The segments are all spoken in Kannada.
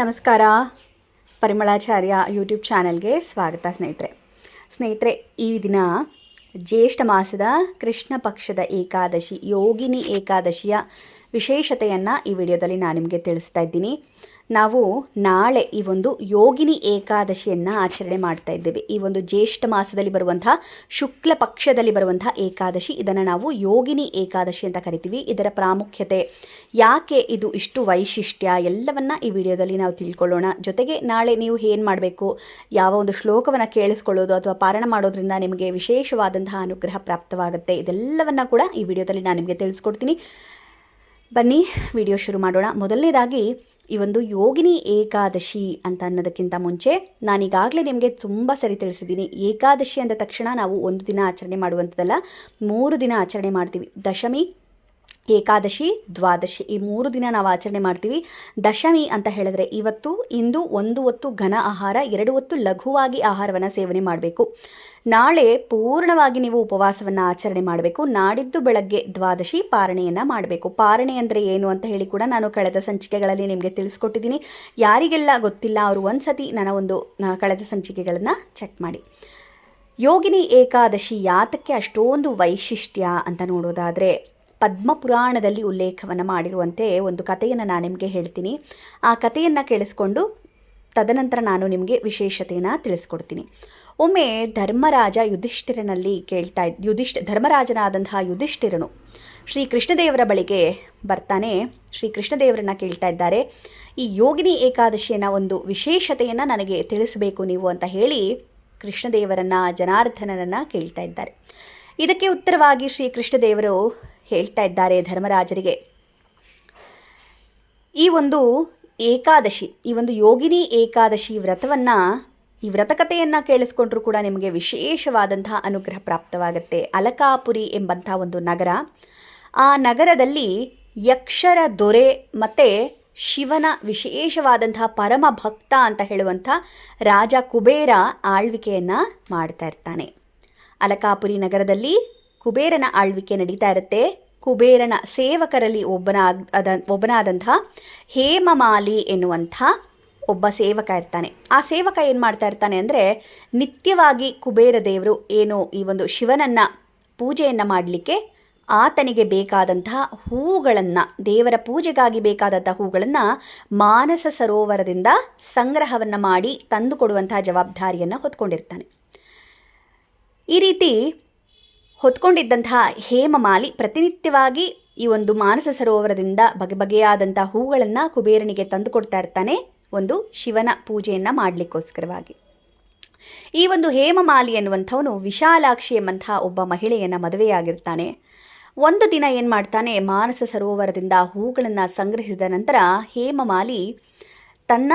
ನಮಸ್ಕಾರ. ಪರಿಮಳಾಚಾರ್ಯ ಯೂಟ್ಯೂಬ್ ಚಾನಲ್ಗೆ ಸ್ವಾಗತ ಸ್ನೇಹಿತರೆ. ಸ್ನೇಹಿತರೆ, ಈ ದಿನ ಜ್ಯೇಷ್ಠ ಮಾಸದ ಕೃಷ್ಣ ಪಕ್ಷದ ಏಕಾದಶಿ, ಯೋಗಿನಿ ಏಕಾದಶಿಯ ವಿಶೇಷತೆಯನ್ನು ಈ ವಿಡಿಯೋದಲ್ಲಿ ನಾನು ನಿಮಗೆ ತಿಳಿಸ್ತಾ ಇದ್ದೀನಿ. ನಾವು ನಾಳೆ ಈ ಒಂದು ಯೋಗಿನಿ ಏಕಾದಶಿಯನ್ನು ಆಚರಣೆ ಮಾಡ್ತಾ ಇದ್ದೇವೆ. ಈ ಒಂದು ಜ್ಯೇಷ್ಠ ಮಾಸದಲ್ಲಿ ಬರುವಂತಹ ಶುಕ್ಲ ಪಕ್ಷದಲ್ಲಿ ಬರುವಂತಹ ಏಕಾದಶಿ, ಇದನ್ನು ನಾವು ಯೋಗಿನಿ ಏಕಾದಶಿ ಅಂತ ಕರಿತೀವಿ. ಇದರ ಪ್ರಾಮುಖ್ಯತೆ ಯಾಕೆ, ಇದು ಇಷ್ಟು ವೈಶಿಷ್ಟ್ಯ, ಎಲ್ಲವನ್ನ ಈ ವಿಡಿಯೋದಲ್ಲಿ ನಾವು ತಿಳ್ಕೊಳ್ಳೋಣ. ಜೊತೆಗೆ ನಾಳೆ ನೀವು ಏನು ಮಾಡಬೇಕು, ಯಾವ ಒಂದು ಶ್ಲೋಕವನ್ನು ಕೇಳಿಸ್ಕೊಳ್ಳೋದು ಅಥವಾ ಪಾರಣ ಮಾಡೋದ್ರಿಂದ ನಿಮಗೆ ವಿಶೇಷವಾದಂತಹ ಅನುಗ್ರಹ ಪ್ರಾಪ್ತವಾಗುತ್ತೆ, ಇದೆಲ್ಲವನ್ನ ಕೂಡ ಈ ವಿಡಿಯೋದಲ್ಲಿ ನಾನು ನಿಮಗೆ ತಿಳಿಸ್ಕೊಡ್ತೀನಿ. ಬನ್ನಿ, ವಿಡಿಯೋ ಶುರು ಮಾಡೋಣ. ಮೊದಲನೇದಾಗಿ ಈ ಒಂದು ಯೋಗಿನಿ ಏಕಾದಶಿ ಅಂತ ಅನ್ನೋದಕ್ಕಿಂತ ಮುಂಚೆ ನಾನೀಗಾಗಲೇ ನಿಮಗೆ ತುಂಬ ಸರಿ ತಿಳಿಸಿದ್ದೀನಿ. ಏಕಾದಶಿ ಅಂದ ತಕ್ಷಣ ನಾವು ಒಂದು ದಿನ ಆಚರಣೆ ಮಾಡುವಂಥದ್ದಲ್ಲ, ಮೂರು ದಿನ ಆಚರಣೆ ಮಾಡ್ತೀವಿ. ದಶಮಿ ಏಕಾದಶಿ, ದ್ವಾದಶಿ ಈ ಮೂರು ದಿನ ನಾವು ಆಚರಣೆ ಮಾಡ್ತೀವಿ. ದಶಮಿ ಅಂತ ಹೇಳಿದ್ರೆ ಇವತ್ತು, ಇಂದು ಒಂದು ಹೊತ್ತು ಘನ ಆಹಾರ, ಎರಡು ಹೊತ್ತು ಲಘುವಾಗಿ ಆಹಾರವನ್ನು ಸೇವನೆ ಮಾಡಬೇಕು. ನಾಳೆ ಪೂರ್ಣವಾಗಿ ನೀವು ಉಪವಾಸವನ್ನು ಆಚರಣೆ ಮಾಡಬೇಕು. ನಾಡಿದ್ದು ಬೆಳಗ್ಗೆ ದ್ವಾದಶಿ ಪಾರಣೆಯನ್ನು ಮಾಡಬೇಕು. ಪಾರಣೆ ಅಂದರೆ ಏನು ಅಂತ ಹೇಳಿ ಕೂಡ ನಾನು ಕಳೆದ ಸಂಚಿಕೆಗಳಲ್ಲಿ ನಿಮಗೆ ತಿಳಿಸ್ಕೊಟ್ಟಿದ್ದೀನಿ. ಯಾರಿಗೆಲ್ಲ ಗೊತ್ತಿಲ್ಲ ಅವರು ಒಂದು ಸತಿ ನನ್ನ ಒಂದು ಕಳೆದ ಸಂಚಿಕೆಗಳನ್ನು ಚೆಕ್ ಮಾಡಿ. ಯೋಗಿನಿ ಏಕಾದಶಿ ಯಾತಕ್ಕೆ ಅಷ್ಟೊಂದು ವೈಶಿಷ್ಟ್ಯ ಅಂತ ನೋಡೋದಾದರೆ ಪದ್ಮಪುರಾಣದಲ್ಲಿ ಉಲ್ಲೇಖವನ್ನು ಮಾಡಿರುವಂತೆ ಒಂದು ಕಥೆಯನ್ನು ನಾನು ನಿಮಗೆ ಹೇಳ್ತೀನಿ. ಆ ಕಥೆಯನ್ನು ಕೇಳಿಸ್ಕೊಂಡು ತದನಂತರ ನಾನು ನಿಮಗೆ ವಿಶೇಷತೆಯನ್ನು ತಿಳಿಸ್ಕೊಡ್ತೀನಿ. ಒಮ್ಮೆ ಧರ್ಮರಾಜ ಯುಧಿಷ್ಠಿರನಲ್ಲಿ ಕೇಳ್ತಾ ಇದ್ದ ಯುಧಿಷ್ಠ, ಧರ್ಮರಾಜನಾದಂತಹ ಯುಧಿಷ್ಠಿರನು ಶ್ರೀ ಕೃಷ್ಣದೇವರ ಬಳಿಗೆ ಬರ್ತಾನೆ. ಶ್ರೀ ಕೃಷ್ಣದೇವರನ್ನ ಕೇಳ್ತಾ ಇದ್ದಾರೆ. ಈ ಯೋಗಿನಿ ಏಕಾದಶಿಯನ್ನ ಒಂದು ವಿಶೇಷತೆಯನ್ನು ನನಗೆ ತಿಳಿಸಬೇಕು ನೀವು ಅಂತ ಹೇಳಿ ಕೃಷ್ಣದೇವರನ್ನ ಜನಾರ್ದನನನ್ನು ಕೇಳ್ತಾ ಇದ್ದಾರೆ. ಇದಕ್ಕೆ ಉತ್ತರವಾಗಿ ಶ್ರೀ ಕೃಷ್ಣದೇವರು ಹೇಳ್ತಾ ಇದ್ದಾರೆ ಧರ್ಮರಾಜರಿಗೆ. ಈ ಒಂದು ಏಕಾದಶಿ, ಈ ಒಂದು ಯೋಗಿನಿ ಏಕಾದಶಿ ವ್ರತವನ್ನು, ಈ ವ್ರತಕಥೆಯನ್ನು ಕೇಳಿಸ್ಕೊಂಡ್ರು ಕೂಡ ನಿಮಗೆ ವಿಶೇಷವಾದಂತಹ ಅನುಗ್ರಹ ಪ್ರಾಪ್ತವಾಗುತ್ತೆ. ಅಲಕಾಪುರಿ ಎಂಬಂತಹ ಒಂದು ನಗರ. ಆ ನಗರದಲ್ಲಿ ಯಕ್ಷರ ದೊರೆ ಮತ್ತು ಶಿವನ ವಿಶೇಷವಾದಂತಹ ಪರಮ ಭಕ್ತ ಅಂತ ಹೇಳುವಂಥ ರಾಜ ಕುಬೇರ ಆಳ್ವಿಕೆಯನ್ನು ಮಾಡ್ತಾ ಇರ್ತಾನೆ. ಅಲಕಾಪುರಿ ನಗರದಲ್ಲಿ ಕುಬೇರನ ಆಳ್ವಿಕೆ ನಡೀತಾ ಇರುತ್ತೆ. ಕುಬೇರನ ಸೇವಕರಲ್ಲಿ ಒಬ್ಬನ ಅದ ಒಬ್ಬನಾದಂಥ ಹೇಮಮಾಲಿ ಎನ್ನುವಂಥ ಒಬ್ಬ ಸೇವಕ ಇರ್ತಾನೆ. ಆ ಸೇವಕ ಏನು ಮಾಡ್ತಾ ಇರ್ತಾನೆ ಅಂದರೆ ನಿತ್ಯವಾಗಿ ಕುಬೇರ ದೇವರು ಏನು ಈ ಒಂದು ಶಿವನನ್ನ ಪೂಜೆಯನ್ನು ಮಾಡಲಿಕ್ಕೆ ಆತನಿಗೆ ಬೇಕಾದಂತಹ ಹೂಗಳನ್ನು, ದೇವರ ಪೂಜೆಗಾಗಿ ಬೇಕಾದಂಥ ಹೂಗಳನ್ನು ಮಾನಸ ಸರೋವರದಿಂದ ಸಂಗ್ರಹವನ್ನು ಮಾಡಿ ತಂದು ಕೊಡುವಂತಹ ಜವಾಬ್ದಾರಿಯನ್ನು ಹೊತ್ಕೊಂಡಿರ್ತಾನೆ. ಈ ರೀತಿ ಹೊತ್ಕೊಂಡಿದ್ದಂತಹ ಹೇಮಮಾಲಿ ಪ್ರತಿನಿತ್ಯವಾಗಿ ಈ ಒಂದು ಮಾನಸ ಸರೋವರದಿಂದ ಬಗೆ ಬಗೆಯಾದಂಥ ಹೂಗಳನ್ನು ಕುಬೇರನಿಗೆ ತಂದು ಕೊಡ್ತಾ ಇರ್ತಾನೆ ಒಂದು ಶಿವನ ಪೂಜೆಯನ್ನು ಮಾಡಲಿಕ್ಕೋಸ್ಕರವಾಗಿ. ಈ ಒಂದು ಹೇಮಮಾಲಿ ಎನ್ನುವಂಥವನು ವಿಶಾಲಾಕ್ಷಿ ಎಂಬಂತಹ ಒಬ್ಬ ಮಹಿಳೆಯನ್ನ ಮದುವೆಯಾಗಿರ್ತಾನೆ. ಒಂದು ದಿನ ಏನು ಮಾಡ್ತಾನೆ, ಮಾನಸ ಸರೋವರದಿಂದ ಹೂಗಳನ್ನು ಸಂಗ್ರಹಿಸಿದ ನಂತರ ಹೇಮಮಾಲಿ ತನ್ನ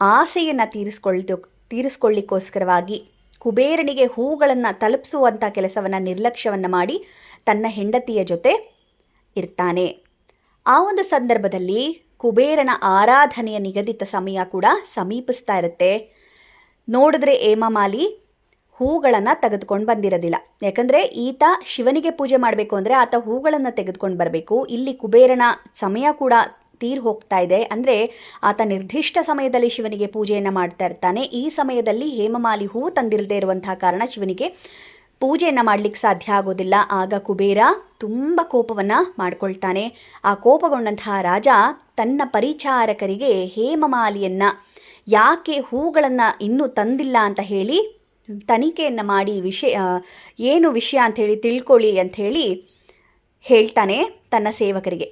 ಆಸೆಯನ್ನು ತೀರಿಸ್ಕೊಳ್ತು ತೀರಿಸ್ಕೊಳ್ಳಿಕ್ಕೋಸ್ಕರವಾಗಿ ಕುಬೇರನಿಗೆ ಹೂಗಳನ್ನು ತಲುಪಿಸುವಂಥ ಕೆಲಸವನ್ನು ನಿರ್ಲಕ್ಷ್ಯವನ್ನು ಮಾಡಿ ತನ್ನ ಹೆಂಡತಿಯ ಜೊತೆ ಇರ್ತಾನೆ. ಆ ಒಂದು ಸಂದರ್ಭದಲ್ಲಿ ಕುಬೇರನ ಆರಾಧನೆಯ ನಿಗದಿತ ಸಮಯ ಕೂಡ ಸಮೀಪಿಸ್ತಾ ಇರುತ್ತೆ. ನೋಡಿದ್ರೆ ಹೇಮಮಾಲಿ ಹೂಗಳನ್ನು ತೆಗೆದುಕೊಂಡು ಬಂದಿರೋದಿಲ್ಲ. ಯಾಕಂದರೆ ಈತ ಶಿವನಿಗೆ ಪೂಜೆ ಮಾಡಬೇಕು ಅಂದರೆ ಆತ ಹೂಗಳನ್ನು ತೆಗೆದುಕೊಂಡು ಬರಬೇಕು. ಇಲ್ಲಿ ಕುಬೇರನ ಸಮಯ ಕೂಡ ತೀರ್ ಹೋಗ್ತಾ ಇದೆ. ಅಂದರೆ ಆತ ನಿರ್ದಿಷ್ಟ ಸಮಯದಲ್ಲಿ ಶಿವನಿಗೆ ಪೂಜೆಯನ್ನು ಮಾಡ್ತಾ ಇರ್ತಾನೆ. ಈ ಸಮಯದಲ್ಲಿ ಹೇಮಮಾಲಿ ಹೂ ತಂದಿರದೇ ಇರುವಂತಹ ಕಾರಣ ಶಿವನಿಗೆ ಪೂಜೆಯನ್ನು ಮಾಡಲಿಕ್ಕೆ ಸಾಧ್ಯ ಆಗೋದಿಲ್ಲ. ಆಗ ಕುಬೇರ ತುಂಬ ಕೋಪವನ್ನು ಮಾಡ್ಕೊಳ್ತಾನೆ. ಆ ಕೋಪಗೊಂಡಂತಹ ರಾಜ ತನ್ನ ಪರಿಚಾರಕರಿಗೆ ಹೇಮಮಾಲಿಯನ್ನು ಯಾಕೆ ಹೂಗಳನ್ನು ಇನ್ನೂ ತಂದಿಲ್ಲ ಅಂತ ಹೇಳಿ ತನಿಖೆಯನ್ನು ಮಾಡಿ ವಿಷಯ ಏನು ವಿಷಯ ಅಂತ ಅಂಥೇಳಿ ತಿಳ್ಕೊಳ್ಳಿ ಹೇಳಿ ಹೇಳ್ತಾನೆ ತನ್ನ ಸೇವಕರಿಗೆ.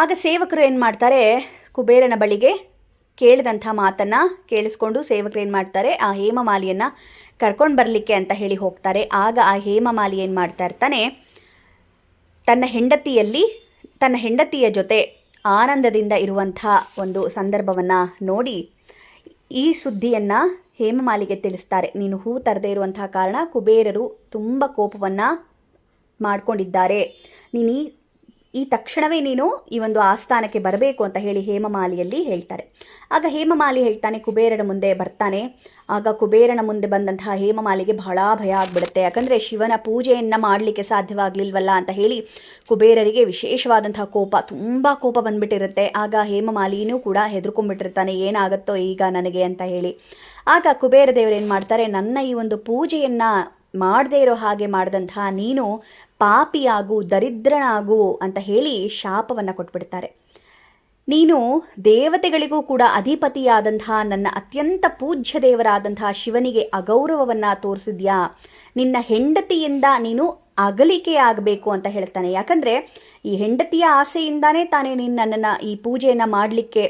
ಆಗ ಸೇವಕರು ಏನು ಮಾಡ್ತಾರೆ? ಕುಬೇರನ ಬಳಿಗೆ ಕೇಳಿದಂಥ ಮಾತನ್ನು ಕೇಳಿಸ್ಕೊಂಡು ಸೇವಕರು ಏನು ಮಾಡ್ತಾರೆ? ಆ ಹೇಮಮಾಲಿಯನ್ನು ಕರ್ಕೊಂಡು ಬರಲಿಕ್ಕೆ ಅಂತ ಹೇಳಿ ಹೋಗ್ತಾರೆ. ಆಗ ಆ ಹೇಮಮಾಲಿ ಏನು ಮಾಡ್ತಾ ಇರ್ತಾನೆ, ತನ್ನ ಹೆಂಡತಿಯಲ್ಲಿ, ತನ್ನ ಹೆಂಡತಿಯ ಜೊತೆ ಆನಂದದಿಂದ ಇರುವಂಥ ಒಂದು ಸಂದರ್ಭವನ್ನು ನೋಡಿ ಈ ಸುದ್ದಿಯನ್ನು ಹೇಮಮಾಲಿಗೆ ತಿಳಿಸ್ತಾರೆ. ನೀನು ಹೂ ತರದೇ ಇರುವಂತಹ ಕಾರಣ ಕುಬೇರರು ತುಂಬ ಕೋಪವನ್ನು ಮಾಡಿಕೊಂಡಿದ್ದಾರೆ. ನೀನು ಈ ತಕ್ಷಣವೇ ನೀನು ಈ ಒಂದು ಆಸ್ಥಾನಕ್ಕೆ ಬರಬೇಕು ಅಂತ ಹೇಳಿ ಹೇಮಮಾಲಿಯಲ್ಲಿ ಹೇಳ್ತಾರೆ. ಆಗ ಹೇಮಮಾಲಿ ಹೇಳ್ತಾನೆ, ಕುಬೇರನ ಮುಂದೆ ಬರ್ತಾನೆ. ಆಗ ಕುಬೇರನ ಮುಂದೆ ಬಂದಂತಹ ಹೇಮಮಾಲಿಗೆ ಬಹಳ ಭಯ ಆಗ್ಬಿಡುತ್ತೆ. ಯಾಕಂದರೆ ಶಿವನ ಪೂಜೆಯನ್ನು ಮಾಡಲಿಕ್ಕೆ ಸಾಧ್ಯವಾಗಲಿಲ್ವಲ್ಲ ಅಂತ ಹೇಳಿ ಕುಬೇರರಿಗೆ ವಿಶೇಷವಾದಂತಹ ಕೋಪ, ತುಂಬ ಕೋಪ ಬಂದ್ಬಿಟ್ಟಿರುತ್ತೆ. ಆಗ ಹೇಮಮಾಲಿನೂ ಕೂಡ ಹೆದರ್ಕೊಂಡ್ಬಿಟ್ಟಿರ್ತಾನೆ, ಏನಾಗುತ್ತೋ ಈಗ ನನಗೆ ಅಂತ ಹೇಳಿ. ಆಗ ಕುಬೇರ ದೇವರು ಏನು ಮಾಡ್ತಾರೆ, ನನ್ನ ಈ ಒಂದು ಪೂಜೆಯನ್ನು ಮಾಡದೇ ಇರೋ ಹಾಗೆ ಮಾಡಿದಂತಹ ನೀನು ಪಾಪಿಯಾಗು, ದರಿದ್ರನಾಗು ಅಂತ ಹೇಳಿ ಶಾಪವನ್ನು ಕೊಟ್ಬಿಡ್ತಾರೆ. ನೀನು ದೇವತೆಗಳಿಗೂ ಕೂಡ ಅಧಿಪತಿಯಾದಂತಹ ನನ್ನ ಅತ್ಯಂತ ಪೂಜ್ಯ ದೇವರಾದಂತಹ ಶಿವನಿಗೆ ಅಗೌರವವನ್ನು ತೋರಿಸಿದ್ಯಾ? ನಿನ್ನ ಹೆಂಡತಿಯಿಂದ ನೀನು ಅಗಲಿಕೆ ಆಗಬೇಕು ಅಂತ ಹೇಳ್ತಾನೆ. ಯಾಕಂದರೆ ಈ ಹೆಂಡತಿಯ ಆಸೆಯಿಂದಾನೇ ತಾನೇ ನೀನು ನನ್ನನ್ನು ಈ ಪೂಜೆಯನ್ನು ಮಾಡಲಿಕ್ಕೆ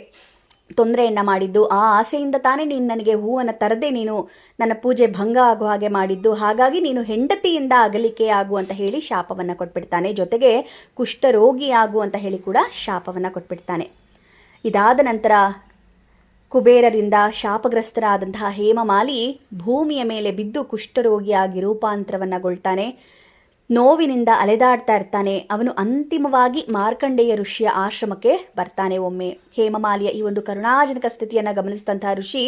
ತೊಂದರೆಯನ್ನು ಮಾಡಿದ್ದು, ಆ ಆಸೆಯಿಂದ ತಾನೇ ನೀನು ನನಗೆ ಹೂವನ್ನು ತರದೆ ನೀನು ನನ್ನ ಪೂಜೆ ಭಂಗ ಆಗೋ ಹಾಗೆ ಮಾಡಿದ್ದು, ಹಾಗಾಗಿ ನೀನು ಹೆಂಡತಿಯಿಂದ ಅಗಲಿಕೆ ಆಗು ಅಂತ ಹೇಳಿ ಶಾಪವನ್ನು ಕೊಟ್ಬಿಡ್ತಾನೆ. ಜೊತೆಗೆ ಕುಷ್ಠರೋಗಿ ಆಗು ಅಂತ ಹೇಳಿ ಕೂಡ ಶಾಪವನ್ನು ಕೊಟ್ಬಿಡ್ತಾನೆ. ಇದಾದ ನಂತರ ಕುಬೇರರಿಂದ ಶಾಪಗ್ರಸ್ತರಾದಂತಹ ಹೇಮಮಾಲಿ ಭೂಮಿಯ ಮೇಲೆ ಬಿದ್ದು ಕುಷ್ಠರೋಗಿಯಾಗಿ ರೂಪಾಂತರವನ್ನಗೊಳ್ತಾನೆ ನೋವಿನಿಂದ ಅಲೆದಾಡ್ತಾ ಇರ್ತಾನೆ. ಅವನು ಅಂತಿಮವಾಗಿ ಮಾರ್ಕಂಡೇಯ ಋಷಿಯ ಆಶ್ರಮಕ್ಕೆ ಬರ್ತಾನೆ ಒಮ್ಮೆ. ಹೇಮಮಾಲಿಯ ಈ ಒಂದು ಕರುಣಾಜನಕ ಸ್ಥಿತಿಯನ್ನು ಗಮನಿಸಿದಂತಹ ಋಷಿ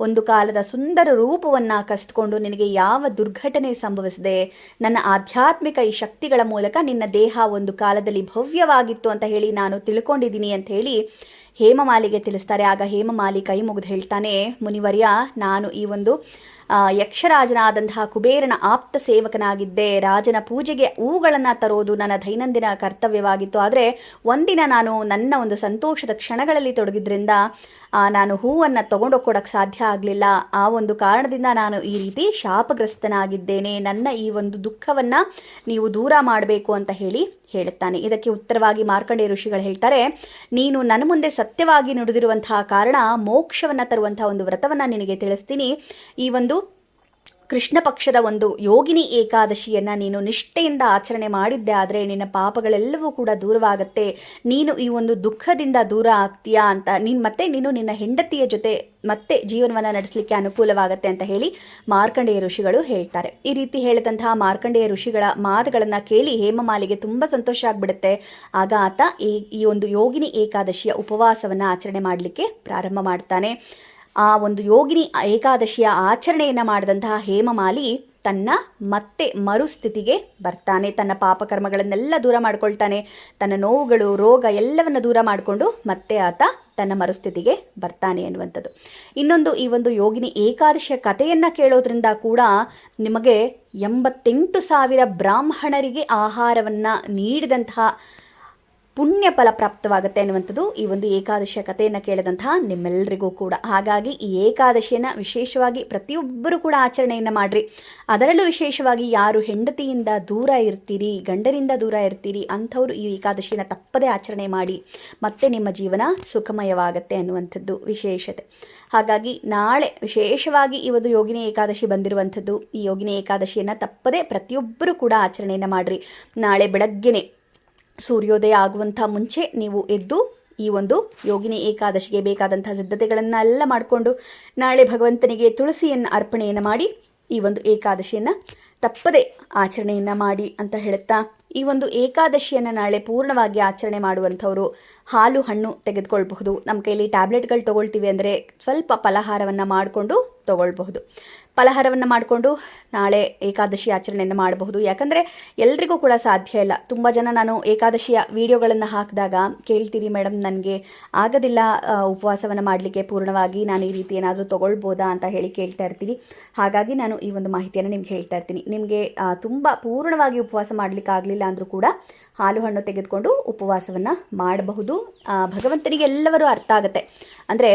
ಒಂದು ಕಾಲದ ಸುಂದರ ರೂಪವನ್ನು ಕಸಿದುಕೊಂಡು ನಿನಗೆ ಯಾವ ದುರ್ಘಟನೆ ಸಂಭವಿಸಿದೆ? ನನ್ನ ಆಧ್ಯಾತ್ಮಿಕ ಈ ಶಕ್ತಿಗಳ ಮೂಲಕ ನಿನ್ನ ದೇಹ ಒಂದು ಕಾಲದಲ್ಲಿ ಭವ್ಯವಾಗಿತ್ತು ಅಂತ ಹೇಳಿ ನಾನು ತಿಳ್ಕೊಂಡಿದ್ದೀನಿ ಅಂತ ಹೇಳಿ ಹೇಮಮಾಲಿಗೆ ತಿಳಿಸ್ತಾರೆ. ಆಗ ಹೇಮಮಾಲಿ ಕೈ ಮುಗಿದು ಹೇಳ್ತಾನೆ, ಮುನಿವರ್ಯ, ನಾನು ಈ ಒಂದು ಯಕ್ಷರಾಜನಾದಂತಹ ಕುಬೇರನ ಆಪ್ತ ಸೇವಕನಾಗಿದ್ದೆ. ರಾಜನ ಪೂಜೆಗೆ ಹೂಗಳನ್ನು ತರೋದು ನನ್ನ ದೈನಂದಿನ ಕರ್ತವ್ಯವಾಗಿತ್ತು. ಆದರೆ ಒಂದಿನ ನಾನು ನನ್ನ ಒಂದು ಸಂತೋಷದ ಕ್ಷಣಗಳಲ್ಲಿ ತೊಡಗಿದ್ರಿಂದ ನಾನು ಹೂವನ್ನು ತಗೊಂಡೋಗ್ಕೊಡಕ್ಕೆ ಸಾಧ್ಯ ಆಗಲಿಲ್ಲ. ಆ ಒಂದು ಕಾರಣದಿಂದ ನಾನು ಈ ರೀತಿ ಶಾಪಗ್ರಸ್ತನಾಗಿದ್ದೇನೆ. ನನ್ನ ಈ ಒಂದು ದುಃಖವನ್ನು ನೀವು ದೂರ ಮಾಡಬೇಕು ಅಂತ ಹೇಳಿ ಹೇಳುತ್ತಾನೆ. ಇದಕ್ಕೆ ಉತ್ತರವಾಗಿ ಮಾರ್ಕಂಡೆ ಋಷಿಗಳು ಹೇಳ್ತಾರೆ, ನೀನು ನನ್ನ ಮುಂದೆ ಸತ್ಯವಾಗಿ ನುಡಿದಿರುವಂತಹ ಕಾರಣ ಮೋಕ್ಷವನ್ನು ತರುವಂತಹ ಒಂದು ವ್ರತವನ್ನು ನಿನಗೆ ತಿಳಿಸ್ತೀನಿ. ಈ ಒಂದು ಕೃಷ್ಣ ಪಕ್ಷದ ಒಂದು ಯೋಗಿನಿ ಏಕಾದಶಿಯನ್ನು ನೀನು ನಿಷ್ಠೆಯಿಂದ ಆಚರಣೆ ಮಾಡಿದ್ದೆ, ಆದರೆ ನಿನ್ನ ಪಾಪಗಳೆಲ್ಲವೂ ಕೂಡ ದೂರವಾಗುತ್ತೆ. ನೀನು ಈ ಒಂದು ದುಃಖದಿಂದ ದೂರ ಆಗ್ತೀಯಾ ಅಂತ ನೀನು ಮತ್ತೆ ನೀನು ನಿನ್ನ ಹೆಂಡತಿಯ ಜೊತೆ ಮತ್ತೆ ಜೀವನವನ್ನು ನಡೆಸಲಿಕ್ಕೆ ಅನುಕೂಲವಾಗುತ್ತೆ ಅಂತ ಹೇಳಿ ಮಾರ್ಕಂಡೇಯ ಋಷಿಗಳು ಹೇಳ್ತಾರೆ. ಈ ರೀತಿ ಹೇಳಿದಂತಹ ಮಾರ್ಕಂಡೇಯ ಋಷಿಗಳ ಮಾತುಗಳನ್ನು ಕೇಳಿ ಹೇಮಮಾಲಿಗೆ ತುಂಬ ಸಂತೋಷ ಆಗಿಬಿಡುತ್ತೆ. ಆಗ ಆತ ಈ ಈ ಒಂದು ಯೋಗಿನಿ ಏಕಾದಶಿಯ ಉಪವಾಸವನ್ನು ಆಚರಣೆ ಮಾಡಲಿಕ್ಕೆ ಪ್ರಾರಂಭ ಮಾಡ್ತಾನೆ. ಆ ಒಂದು ಯೋಗಿನಿ ಏಕಾದಶಿಯ ಆಚರಣೆಯನ್ನು ಮಾಡಿದಂತಹ ಹೇಮಮಾಲಿ ತನ್ನ ಮತ್ತೆ ಮರುಸ್ಥಿತಿಗೆ ಬರ್ತಾನೆ. ತನ್ನ ಪಾಪಕರ್ಮಗಳನ್ನೆಲ್ಲ ದೂರ ಮಾಡ್ಕೊಳ್ತಾನೆ. ತನ್ನ ನೋವುಗಳು, ರೋಗ ಎಲ್ಲವನ್ನು ದೂರ ಮಾಡಿಕೊಂಡು ಮತ್ತೆ ಆತ ತನ್ನ ಮರುಸ್ಥಿತಿಗೆ ಬರ್ತಾನೆ ಅನ್ನುವಂಥದ್ದು ಇನ್ನೊಂದು ಈ ಒಂದು ಯೋಗಿನಿ ಏಕಾದಶಿಯ ಕಥೆಯನ್ನು ಕೇಳೋದ್ರಿಂದ ಕೂಡ ನಿಮಗೆ ಎಂಬತ್ತೆಂಟು ಸಾವಿರ ಬ್ರಾಹ್ಮಣರಿಗೆ ಆಹಾರವನ್ನು ನೀಡಿದಂತಹ ಪುಣ್ಯ ಫಲ ಪ್ರಾಪ್ತವಾಗುತ್ತೆ ಅನ್ನುವಂಥದ್ದು ಈ ಒಂದು ಏಕಾದಶಿಯ ಕಥೆಯನ್ನು ಕೇಳಿದಂತಹ ನಿಮ್ಮೆಲ್ಲರಿಗೂ ಕೂಡ. ಹಾಗಾಗಿ ಈ ಏಕಾದಶಿಯನ್ನು ವಿಶೇಷವಾಗಿ ಪ್ರತಿಯೊಬ್ಬರೂ ಕೂಡ ಆಚರಣೆಯನ್ನು ಮಾಡಿರಿ. ಅದರಲ್ಲೂ ವಿಶೇಷವಾಗಿ ಯಾರು ಹೆಂಡತಿಯಿಂದ ದೂರ ಇರ್ತೀರಿ, ಗಂಡರಿಂದ ದೂರ ಇರ್ತೀರಿ, ಅಂಥವ್ರು ಈ ಏಕಾದಶಿಯನ್ನು ತಪ್ಪದೇ ಆಚರಣೆ ಮಾಡಿ ಮತ್ತೆ ನಿಮ್ಮ ಜೀವನ ಸುಖಮಯವಾಗುತ್ತೆ ಅನ್ನುವಂಥದ್ದು ವಿಶೇಷತೆ. ಹಾಗಾಗಿ ನಾಳೆ ವಿಶೇಷವಾಗಿ ಈ ಒಂದು ಯೋಗಿನಿ ಏಕಾದಶಿ ಬಂದಿರುವಂಥದ್ದು ಈ ಯೋಗಿನಿ ಏಕಾದಶಿಯನ್ನು ತಪ್ಪದೇ ಪ್ರತಿಯೊಬ್ಬರೂ ಕೂಡ ಆಚರಣೆಯನ್ನು ಮಾಡಿರಿ. ನಾಳೆ ಬೆಳಗ್ಗೆನೆ ಸೂರ್ಯೋದಯ ಆಗುವಂಥ ಮುಂಚೆ ನೀವು ಎದ್ದು ಈ ಒಂದು ಯೋಗಿನಿ ಏಕಾದಶಿಗೆ ಬೇಕಾದಂಥ ಸಿದ್ಧತೆಗಳನ್ನೆಲ್ಲ ಮಾಡಿಕೊಂಡು ನಾಳೆ ಭಗವಂತನಿಗೆ ತುಳಸಿಯನ್ನು ಅರ್ಪಣೆಯನ್ನು ಮಾಡಿ ಈ ಒಂದು ಏಕಾದಶಿಯನ್ನು ತಪ್ಪದೆ ಆಚರಣೆಯನ್ನು ಮಾಡಿ ಅಂತ ಹೇಳುತ್ತಾ ಈ ಒಂದು ಏಕಾದಶಿಯನ್ನು ನಾಳೆ ಪೂರ್ಣವಾಗಿ ಆಚರಣೆ ಮಾಡುವಂಥವರು ಹಾಲು, ಹಣ್ಣು ತೆಗೆದುಕೊಳ್ಬಹುದು. ನಮ್ಮ ಕೈಯಲ್ಲಿ ಟ್ಯಾಬ್ಲೆಟ್ಗಳು ತೊಗೊಳ್ತೀವಿ ಅಂದರೆ ಸ್ವಲ್ಪ ಫಲಹಾರವನ್ನು ಮಾಡಿಕೊಂಡು ತಗೊಳ್ಬಹುದು. ಫಲಹಾರವನ್ನು ಮಾಡಿಕೊಂಡು ನಾಳೆ ಏಕಾದಶಿ ಆಚರಣೆಯನ್ನು ಮಾಡಬಹುದು. ಯಾಕಂದರೆ ಎಲ್ರಿಗೂ ಕೂಡ ಸಾಧ್ಯ ಇಲ್ಲ. ತುಂಬ ಜನ ನಾನು ಏಕಾದಶಿಯ ವಿಡಿಯೋಗಳನ್ನು ಹಾಕಿದಾಗ ಕೇಳ್ತೀರಿ ಮೇಡಮ್ ನನಗೆ ಆಗೋದಿಲ್ಲ ಉಪವಾಸವನ್ನು ಮಾಡಲಿಕ್ಕೆ ಪೂರ್ಣವಾಗಿ ನಾನು ಈ ರೀತಿ ಏನಾದರೂ ತೊಗೊಳ್ಬೋದಾ ಅಂತ ಹೇಳಿ ಕೇಳ್ತಾ ಇರ್ತೀನಿ. ಹಾಗಾಗಿ ನಾನು ಈ ಒಂದು ಮಾಹಿತಿಯನ್ನು ನಿಮ್ಗೆ ಹೇಳ್ತಾ ಇರ್ತೀನಿ. ನಿಮಗೆ ತುಂಬ ಪೂರ್ಣವಾಗಿ ಉಪವಾಸ ಮಾಡಲಿಕ್ಕಾಗಲಿಲ್ಲ ಅಂದರೂ ಕೂಡ ಹಾಲು ಹಣ್ಣು ತೆಗೆದುಕೊಂಡು ಉಪವಾಸವನ್ನು ಮಾಡಬಹುದು. ಭಗವಂತನಿಗೆ ಎಲ್ಲವರೂ ಅರ್ಥ ಆಗುತ್ತೆ. ಅಂದರೆ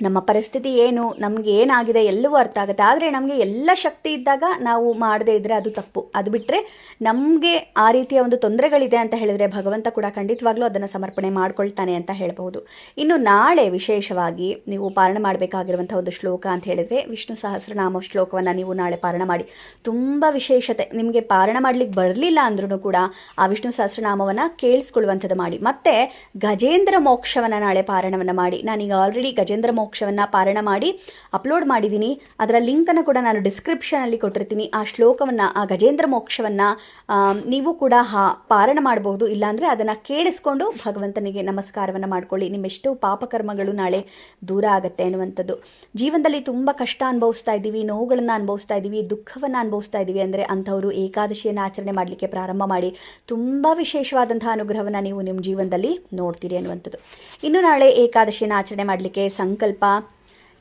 ನಮ್ಮ ಪರಿಸ್ಥಿತಿ ಏನು, ನಮಗೆ ಏನಾಗಿದೆ ಎಲ್ಲವೂ ಅರ್ಥ ಆಗುತ್ತೆ. ಆದರೆ ನಮಗೆ ಎಲ್ಲ ಶಕ್ತಿ ಇದ್ದಾಗ ನಾವು ಮಾಡದೇ ಇದ್ದರೆ ಅದು ತಪ್ಪು. ಅದು ಬಿಟ್ಟರೆ ನಮಗೆ ಆ ರೀತಿಯ ಒಂದು ತೊಂದರೆಗಳಿದೆ ಅಂತ ಹೇಳಿದರೆ ಭಗವಂತ ಕೂಡ ಖಂಡಿತವಾಗ್ಲೂ ಅದನ್ನು ಸಮರ್ಪಣೆ ಮಾಡ್ಕೊಳ್ತಾನೆ ಅಂತ ಹೇಳಬಹುದು. ಇನ್ನು ನಾಳೆ ವಿಶೇಷವಾಗಿ ನೀವು ಪಾರಣ ಮಾಡಬೇಕಾಗಿರುವಂಥ ಒಂದು ಶ್ಲೋಕ ಅಂತ ಹೇಳಿದರೆ ವಿಷ್ಣು ಸಹಸ್ರನಾಮ ಶ್ಲೋಕವನ್ನು ನೀವು ನಾಳೆ ಪಾರಣ ಮಾಡಿ. ತುಂಬ ವಿಶೇಷತೆ. ನಿಮಗೆ ಪಾರಣ ಮಾಡಲಿಕ್ಕೆ ಬರಲಿಲ್ಲ ಅಂದ್ರೂ ಕೂಡ ಆ ವಿಷ್ಣು ಸಹಸ್ರನಾಮವನ್ನು ಕೇಳಿಸ್ಕೊಳ್ಳುವಂಥದ್ದು ಮಾಡಿ. ಮತ್ತು ಗಜೇಂದ್ರ ಮೋಕ್ಷವನ್ನು ನಾಳೆ ಪಾರಣವನ್ನು ಮಾಡಿ. ನಾನೀಗ ಆಲ್ರೆಡಿ ಗಜೇಂದ್ರ ಮೋಕ್ಷ ಮೋಕ್ಷವನ್ನು ಪಾರಣ ಮಾಡಿ ಅಪ್ಲೋಡ್ ಮಾಡಿದ್ದೀನಿ ಅದರ ಲಿಂಕನ್ನು ಕೂಡ ನಾನು ಡಿಸ್ಕ್ರಿಪ್ಷನಲ್ಲಿ ಕೊಟ್ಟಿರ್ತೀನಿ. ಆ ಶ್ಲೋಕವನ್ನು, ಆ ಗಜೇಂದ್ರ ಮೋಕ್ಷವನ್ನು ನೀವು ಕೂಡ ಹಾ, ಪಾರಣ ಮಾಡಬಹುದು. ಇಲ್ಲಾಂದರೆ ಅದನ್ನು ಕೇಳಿಸ್ಕೊಂಡು ಭಗವಂತನಿಗೆ ನಮಸ್ಕಾರವನ್ನು ಮಾಡಿಕೊಳ್ಳಿ. ನಿಮ್ಮೆಷ್ಟು ಪಾಪಕರ್ಮಗಳು ನಾಳೆ ದೂರ ಆಗುತ್ತೆ ಅನ್ನುವಂಥದ್ದು. ಜೀವನದಲ್ಲಿ ತುಂಬ ಕಷ್ಟ ಅನುಭವಿಸ್ತಾ ಇದ್ದೀವಿ. ನೋವುಗಳನ್ನು ಅನುಭವಿಸ್ತಾ ಇದ್ದೀವಿ. ದುಃಖವನ್ನು ಅನುಭವಿಸ್ತಾ ಇದ್ದೀವಿ ಅಂದರೆ ಅಂಥವರು ಏಕಾದಶಿಯನ್ನು ಆಚರಣೆ ಮಾಡಲಿಕ್ಕೆ ಪ್ರಾರಂಭ ಮಾಡಿ ತುಂಬ ವಿಶೇಷವಾದಂಥ ಅನುಗ್ರಹವನ್ನು ನೀವು ನಿಮ್ಮ ಜೀವನದಲ್ಲಿ ನೋಡ್ತೀರಿ ಅನ್ನುವಂಥದ್ದು. ಇನ್ನು ನಾಳೆ ಏಕಾದಶಿಯನ್ನು ಆಚರಣೆ ಮಾಡಲಿಕ್ಕೆ ಸಂಕಲ್ಪ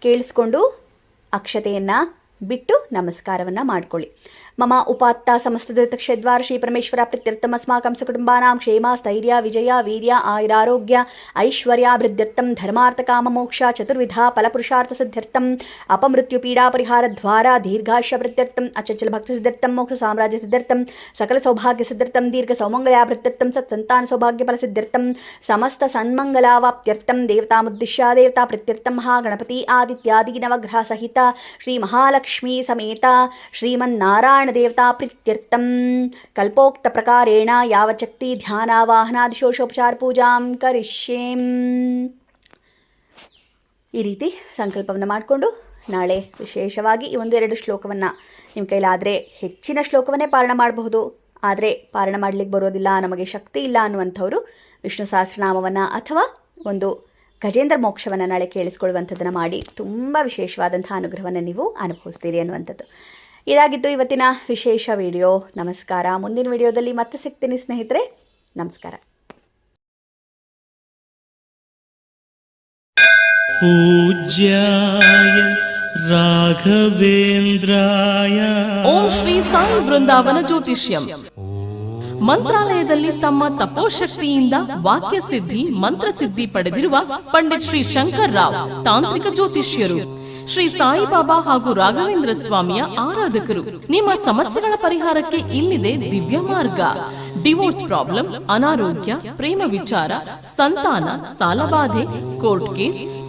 ಕೇಳಿಸ್ಕೊಂಡು ಅಕ್ಷತೆಯನ್ನು ಬಿಟ್ಟು ನಮಸ್ಕಾರವನ್ನು ಮಾಡ್ಕೊಳ್ಳಿ. मम उपात्ता प्रत्यर्थम श्रीपरमेश्वर सकुटुंबानां क्षेम स्थैर्य विजया वीर्य आयुरारोग्य ऐश्वर्याभिवृद्ध्यर्थं धर्मार्थकाममोक्षा चतुर्विधा फलपुरुषार्थसिद्ध्यर्थम् दीर्घ दीर्घाश्यवृत्त्यर्थम् अचचलभक्तिसिद्ध्यर्थं सत्संतान सौभाग्य फल सत्सन्तानसौभाग्यफलसिद्ध्यर्थं समस्तसन्मङ्गलावाप्त्यर्थं देवतामुद्दिश्य देवता प्रत्यर्थं महागणपति आदित्यादि नवग्रहसहिता श्रीमहालक्ष्मी समेता श्रीमन्नारायण ದೇವತಾ ಪ್ರತ್ಯರ್ಥಂ. ಕಲ್ಪೋಕ್ತ ಪ್ರಕಾರೇಣ ಯಾವ ಚಕ್ತಿ ಧ್ಯಾನ ಧ್ಯಾನಾವಾಹನಾದಿಶೋಷೋಪಚಾರ ಪೂಜಾಂ ಕರಿಷ್ಯೇಂ. ಈ ರೀತಿ ಸಂಕಲ್ಪವನ್ನು ಮಾಡಿಕೊಂಡು ನಾಳೆ ವಿಶೇಷವಾಗಿ ಈ ಒಂದು ಎರಡು ಶ್ಲೋಕವನ್ನು ನಿಮ್ಮ ಕೈಲಾದರೆ ಹೆಚ್ಚಿನ ಶ್ಲೋಕವನ್ನೇ ಪಾರಣ ಮಾಡಬಹುದು. ಆದರೆ ಪಾರಣ ಮಾಡಲಿಕ್ಕೆ ಬರೋದಿಲ್ಲ, ನಮಗೆ ಶಕ್ತಿ ಇಲ್ಲ ಅನ್ನುವಂಥವರು ವಿಷ್ಣು ಸಹಸ್ರನಾಮವನ್ನು ಅಥವಾ ಒಂದು ಗಜೇಂದ್ರ ಮೋಕ್ಷವನ್ನು ನಾಳೆ ಕೇಳಿಸ್ಕೊಳ್ಳುವಂಥದ್ದನ್ನು ಮಾಡಿ ತುಂಬ ವಿಶೇಷವಾದಂಥ ಅನುಗ್ರಹವನ್ನು ನೀವು ಅನುಭವಿಸ್ತೀರಿ ಅನ್ನುವಂಥದ್ದು. ಇದಾಗಿತ್ತು ಇವತ್ತಿನ ವಿಶೇಷ ವಿಡಿಯೋ. ನಮಸ್ಕಾರ. ಮುಂದಿನ ವಿಡಿಯೋದಲ್ಲಿ ಮತ್ತೆ ಸಿಗ್ತೀನಿ ಸ್ನೇಹಿತರೆ. ನಮಸ್ಕಾರ. ಪೂಜ್ಯಾಯ ರಾಘವೇಂದ್ರಾಯ. ಓಂ ಶ್ರೀ ಸಾಯಿ ಬೃಂದಾವನ ಜ್ಯೋತಿಷ್ಯಂ. ಮಂತ್ರಾಲಯದಲ್ಲಿ ತಮ್ಮ ತಪೋಶಕ್ತಿಯಿಂದ ವಾಕ್ಯ ಸಿದ್ಧಿ ಮಂತ್ರ ಸಿದ್ಧಿ ಪಡೆದಿರುವ ಪಂಡಿತ್ ಶ್ರೀ ಶಂಕರ್ ರಾವ್ ತಾಂತ್ರಿಕ ಜ್ಯೋತಿಷ್ಯರು. ಶ್ರೀ ಸಾಯಿಬಾಬಾ ಹಾಗೂ ರಾಘವೇಂದ್ರ ಸ್ವಾಮಿಯ ಆರಾಧಕರು. ನಿಮ್ಮ ಸಮಸ್ಯೆಗಳ ಪರಿಹಾರಕ್ಕೆ ಇಲ್ಲಿದೆ ದಿವ್ಯ ಮಾರ್ಗ. ಡಿವೋರ್ಸ್ ಪ್ರಾಬ್ಲಮ್, ಅನಾರೋಗ್ಯ, ಪ್ರೇಮ ವಿಚಾರ, ಸಂತಾನ, ಸಾಲಬಾಧೆ, ಕೋರ್ಟ್ ಕೇಸ್